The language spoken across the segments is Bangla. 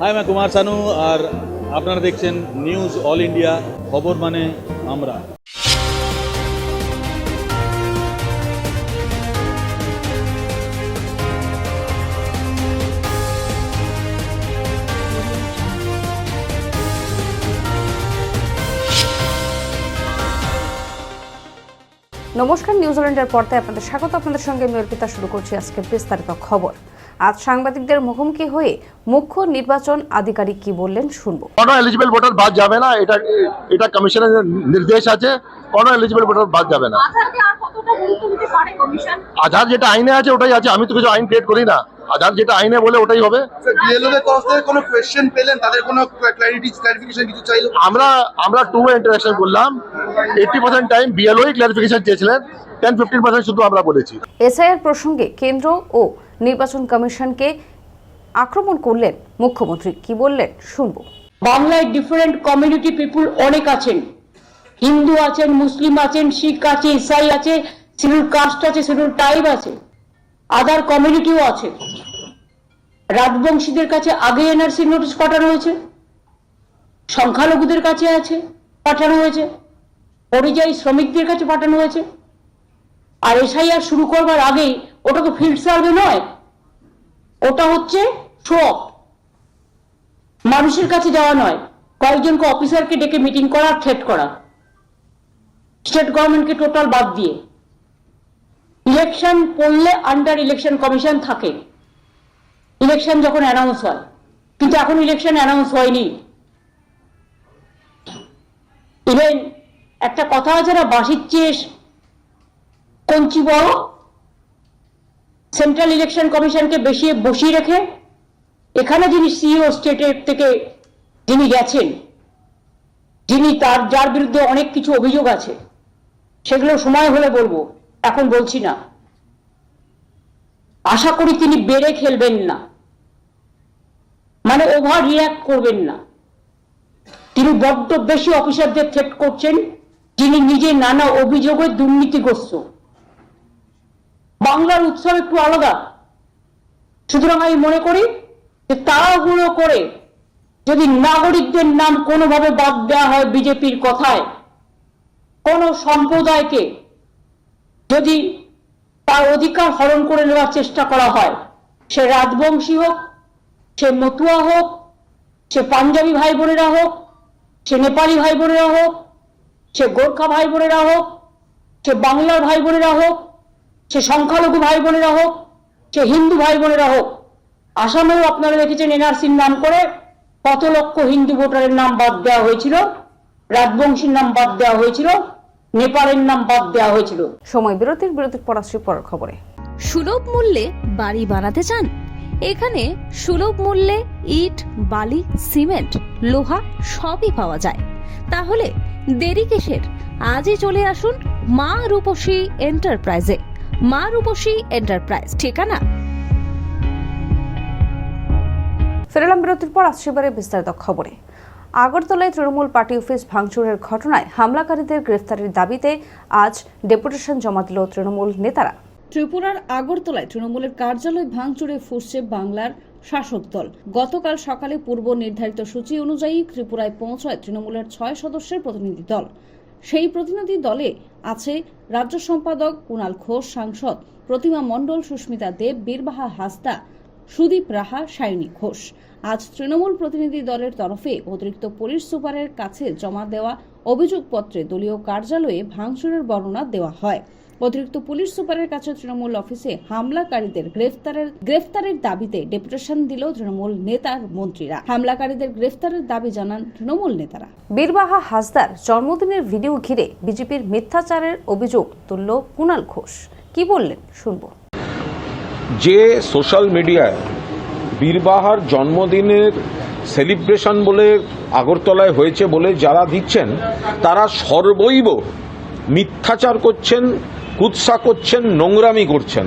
হাই আমি কুমার সানু আর আপনারা দেখছেন নিউজ অল ইন্ডিয়া খবর মানে আমরা নমস্কার নিউজিল্যান্ডের পর্দায় আপনাদের স্বাগত। আপনাদের সঙ্গে আমি অর্পিতা শুরু করছি আজকে বিস্তারিত খবর। আজ সাংবাদিকদের মুখোমুখি হয়ে মুখ্য নির্বাচন আধিকারিক কি বললেন শুনব। কোনো এলিজিবল ভোটার বাদ যাবে না এটা এটা কমিশনের নির্দেশ আছে কোনো এলিজিবল ভোটার বাদ যাবে না। আধারকে আর কতটা গুরুত্ব দিতে পারে কমিশন আধার যেটা আইনে আছে ওটাই আছে আমি তো কিছু আইন ক্রিয়েট করি না। আধার যেটা আইনে বলে ওটাই হবে। বিএলও এর কোনো কোয়েশ্চেন পেলেন? তাদের কোনো ক্ল্যারিটি ক্লারিফিকেশন কিছু চাইলো? আমরা আমরা টু ইন্টারাকশন করলাম। এইটটি পার্সেন্ট টাইম বিএলওই ক্লারিফিকেশন চেয়েছিলেন টেন ফিফটিন পার্সেন্ট শুধু আমরা বলেছি। এসআইআর প্রসঙ্গে কেন্দ্র ও নির্বাচন কমিশনকে আক্রমণ করলেন মুখ্যমন্ত্রী। কি বললেন? শুনব। বাংলায় ডিফারেন্ট কমিউনিটি পিপুল অনেক আছেন। হিন্দু আছেন, মুসলিম আছেন, শিখ আছে, ইসাই আছে শিডিউল কাস্ট আছে শিডিউল ট্রাইব আছে আদার কমিউনিটিও আছে। রাজবংশীদের কাছে আগে এনআরসি নোটিশ পাঠানো হয়েছে, সংখ্যালঘুদের কাছে আছে, পাঠানো হয়েছে, পরিযায়ী শ্রমিকদের কাছে পাঠানো হয়েছে। আর এসআইআর শুরু করবার আগেই ওটা তো ফিল্ড সার্ভে নয়। ওটা হচ্ছে শো মানুষের কাছে যাওয়া নয়। কয়েকজনকে অফিসারকে ডেকে মিটিং করা থ্রেট করা। স্টেট গভর্নমেন্টকে টোটাল বাদ দিয়ে। ইলেকশন পড়লে আন্ডার ইলেকশন কমিশন থাকে। ইলেকশন যখন অ্যানাউন্স হয়। কিন্তু এখন ইলেকশন অ্যানাউন্স হয়নি। ইভেন একটা কথা আছে না বাসির চেয়ে কঞ্চি বড় সেন্ট্রাল ইলেকশন কমিশনকে বেশি বসিয়ে রেখে, এখানে যিনি সিইও স্টেটের থেকে যিনি গেছেন, যিনি তার, যার বিরুদ্ধে অনেক কিছু অভিযোগ আছে, সেগুলো সময় হলে বলব, এখন বলছি না। আশা করি তিনি বেড়ে খেলবেন না। মানে ওভার রিয়াক্ট করবেন না। তিনি বড্ড বেশি অফিসারদের থ্রেট করছেন, যিনি নিজে নানা অভিযোগে দুর্নীতিগ্রস্ত। বাংলার উৎসব একটু আলাদা। সুতরাং আমি মনে করি যে তাড়াহুড়ো করে যদি নাগরিকদের নাম কোনোভাবে বাদ দেওয়া হয় বিজেপির কথায়, কোন সম্প্রদায়কে যদি তার অধিকার হরণ করে নেওয়ার চেষ্টা করা হয়, সে রাজবংশী হোক, সে মতুয়া হোক, সে পাঞ্জাবি ভাই বোনেরা হোক, সে নেপালি ভাই বোনেরা হোক, সে গোর্খা ভাই বোনেরা হোক, সে বাংলার ভাই বোনেরা হোক সে সংখ্যালঘু ভাই বোনেরা হোক সে হিন্দু ভাই বোনেরা হোক আসামেও আপনারা দেখেছেন এনআরসির নাম করে কত লক্ষ হিন্দু ভোটারের নাম বাদ দেওয়া হয়েছিল রাজবংশীর নাম বাদ দেওয়া হয়েছিল নেপালের নাম বাদ দেওয়া হয়েছিল। সময় বিরতির বিরতির পর আসছি পরের খবরে। সুলভ মূল্যে বাড়ি বানাতে চান? এখানে সুলভ মূল্যে ইট বালি সিমেন্ট লোহা সবই পাওয়া যায়। তাহলে দেরি কিসের? আজই চলে আসুন মা রূপসী এন্টারপ্রাইজে। মা রূপসী এন্টারপ্রাইজ ঠিকানা। ফেরালাম বিরতির পর আসছে এবারে বিস্তারিত খবরে। আগরতলায় তৃণমূল পার্টি অফিস ভাঙচুরের ঘটনায় হামলাকারীদের গ্রেফতারের দাবিতে আজ ডেপুটেশন জমা দিল তৃণমূল নেতারা। ত্রিপুরার আগরতলায় তৃণমূলের কার্যালয় ভাঙচুরে ফুসছে বাংলার শাসক দল। গতকাল সকালে পূর্ব নির্ধারিত সূচি অনুযায়ী ত্রিপুরায় পৌঁছায় তৃণমূলের ছয় সদস্যের প্রতিনিধি দল। সেই প্রতিনিধি দলে আছে রাজ্য সম্পাদক কুণাল ঘোষ, সাংসদ প্রতিমা মণ্ডল, সুস্মিতা দেব, বীরবাহা হাসদা সুদীপ রাহা, সায়নী ঘোষ। আজ তৃণমূল প্রতিনিধি দলের তরফে অতিরিক্ত পুলিশ সুপারের কাছে জমা দেওয়া অভিযোগপত্রে দলীয় কার্যালয়ে ভাঙচুরের বর্ণনা দেওয়া হয়। অতিরিক্ত পুলিশ সুপারের কাছে তৃণমূল অফিসে হামলাকারীদের গ্রেফতারের গ্রেফতারের দাবিতে ডেপুটেশন দিল তৃণমূল নেতার মন্ত্রীরা। হামলাকারীদের গ্রেফতারের দাবি জানান তৃণমূল নেতারা। বীরবাহা হাসদার জন্মদিনের ভিডিও ঘিরে বিজেপির মিথ্যাচারের অভিযোগ তুলল কুণাল ঘোষ। কি বললেন? শুনব। যে সোশ্যাল মিডিয়ায় বীরবাহার জন্মদিনের সেলিব্রেশন বলে আগরতলায় হয়েছে বলে যারা দিচ্ছেন তারা সর্বৈব মিথ্যাচার করছেন কুৎসা করছেন, নোংরামি করছেন।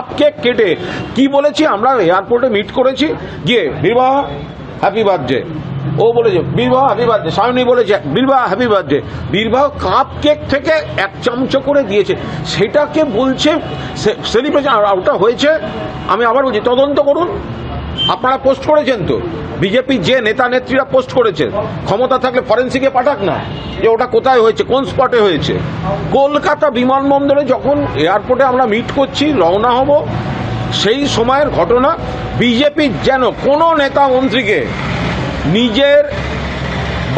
আপকে কেটে, কি বলেছি আমরা এয়ারপোর্টে মিট করেছি? গিয়ে বীরবাহা হ্যাপি বার্থডে ও বলেছে বীরবাহ হ্যাপি বার্থডে সায়নী বলেছে Birbaha happy birthday Birbaha cup cake থেকে এক চামচ করে দিয়েছে। সেটাকে বলছে সেলিব্রেশন ওটা হয়েছে, আমি আবার বলছি, তদন্ত করুন। আপনারা পোস্ট করেছেন তো? বিজেপির যে নেতা নেত্রীরা পোস্ট করেছে, ক্ষমতা থাকলে ফরেন্সিকে পাঠাক না, যে ওটা কোথায় হয়েছে, কোন স্পটে হয়েছে। কলকাতা বিমানবন্দরে যখন এয়ারপোর্টে আমরা মিট করছি, রওনা হব, সেই সময়ের ঘটনা বিজেপির যেন কোনো নেতা মন্ত্রীকে নিজের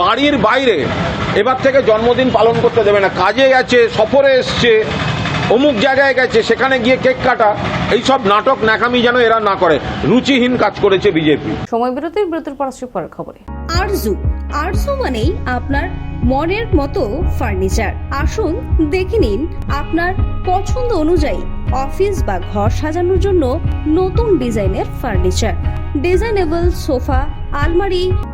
বাড়ির বাইরে এবার থেকে জন্মদিন পালন করতে দেবে না। কাজে গেছে, সফরে এসছে অমুক জায়গায় গেছে সেখানে গিয়ে কেক কাটা এই সব নাটক নাকামি যেন এরা না করে। রুচিহীন কাজ করেছে বিজেপি। সময় বিরতির বিরতির পর আসছি পরের খবরে। আরজু আরজু মানেই আপনার মনের মতো ফার্নিচার। আসুন দেখে নিন আপনার পছন্দ অনুযায়ী অফিস বা ঘর সাজানোর জন্য নতুন ডিজাইনের ফার্নিচার। ডিজাইনেবল সোফা আলমারি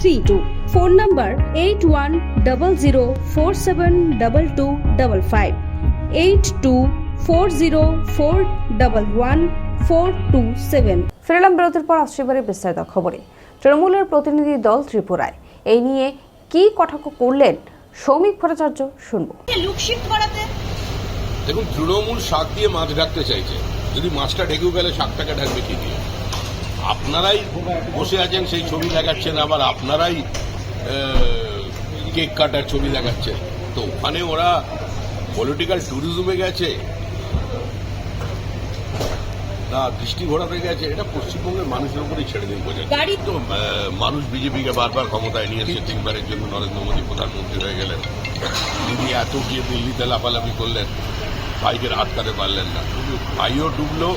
three two phone number eight one double zero four seven double two double five eight two four zero four double one four two seven ফিরলাম বিরতির পর আসছে এবারে বিস্তারিত খবরে। তৃণমূলের প্রতিনিধি দল ত্রিপুরায়। এই নিয়ে কি কটাক্ষ করলেন সৌমিক ভট্টাচার্য শুনব। দেখুন তৃণমূল শাক দিয়ে মাছ ঢাকতে চাইছে। যদি মাছটা ঢেকেও গেলে শাকটাকে ঢাকবে কি দিয়ে আপনারাই বসে আছেন সেই ছবি দেখাচ্ছেন আবার আপনারাই কেক কাটার ছবি দেখাচ্ছেন। তো ওখানে ওরা পলিটিক্যাল ট্যুরিজমে গেছে। না দৃষ্টি ঘোরাতে গেছে। এটা পশ্চিমবঙ্গের মানুষের উপরেই ছেড়ে দিন বোঝা তো মানুষ বিজেপিকে বারবার ক্ষমতায় নিয়ে এসে তিনবারের জন্য নরেন্দ্র মোদী প্রধানমন্ত্রী হয়ে গেলেন। তিনি এত গিয়ে দিল্লিতে লাফালাফি করলেন। ভাইকে হাত আটকাতে পারলেন না। ভাইও ডুবলো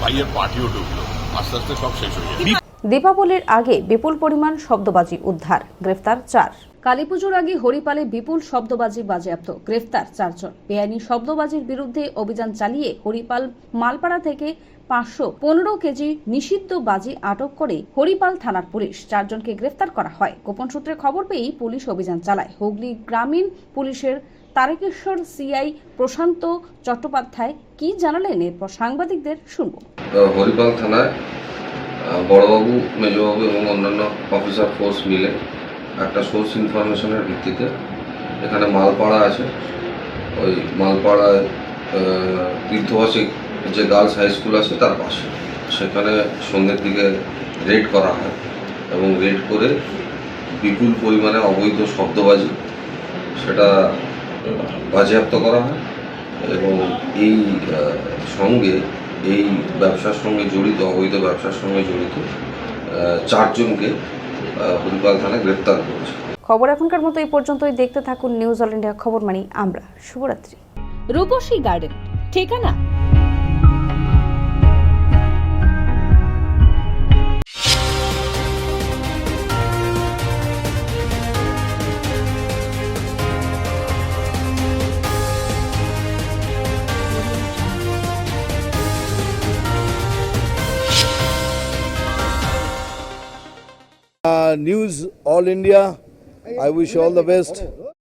ভাইয়ের পার্টিও ডুবলো। আস্তে আস্তে সব শেষ হয়ে যাবে দীপাবলির আগে বিপুল পরিমাণ শব্দবাজি উদ্ধার গ্রেফতার চার। কালীপুজোর আগে হরিপালে বিপুল শব্দবাজি বাজেয়াপ্ত গ্রেফতার চারজন। বেআইনি শব্দবাজির বিরুদ্ধে অভিযান চালিয়ে হরিপাল মালপাড়া থেকে পাঁচশো পনেরো কেজি নিষিদ্ধ বাজি আটক করে হরিপাল থানার পুলিশ। চারজনকে গ্রেফতার করা হয়। গোপন সূত্রে খবর পেয়েই পুলিশ অভিযান চালায়। হুগলি গ্রামীণ পুলিশের তারকেশ্বর সিআই প্রশান্ত চট্টোপাধ্যায় কি জানালেন? এরপর সাংবাদিকদের শুনব। হরিপাল থানায় বড়বাবু মেজবাবু এবং অন্যান্য অফিসার ফোর্স মিলে একটা সোর্স ইনফরমেশনের ভিত্তিতে এখানে মালপাড়া আছে। ওই মালপাড়ায় আহ, তীর্থবাসিক যে গার্লস হাই স্কুল আছে তার পাশে। সেখানে সন্ধ্যের দিকে রেড করা হয় এবং রেড করে বিপুল পরিমাণে অবৈধ শব্দবাজি সেটা বাজেয়াপ্ত করা হয় এবং এই সঙ্গে এই ব্যবসার সঙ্গে জড়িত অবৈধ ব্যবসার সঙ্গে জড়িত চারজনকে হরিপাল থানায় গ্রেপ্তার করেছে। খবর এখনকার মতো এই পর্যন্তই। দেখতে থাকুন নিউজ অল ইন্ডিয়া খবর মানি আমরা। শুভরাত্রি। রূপসী গার্ডেন ঠিকানা News All India, I wish all the best.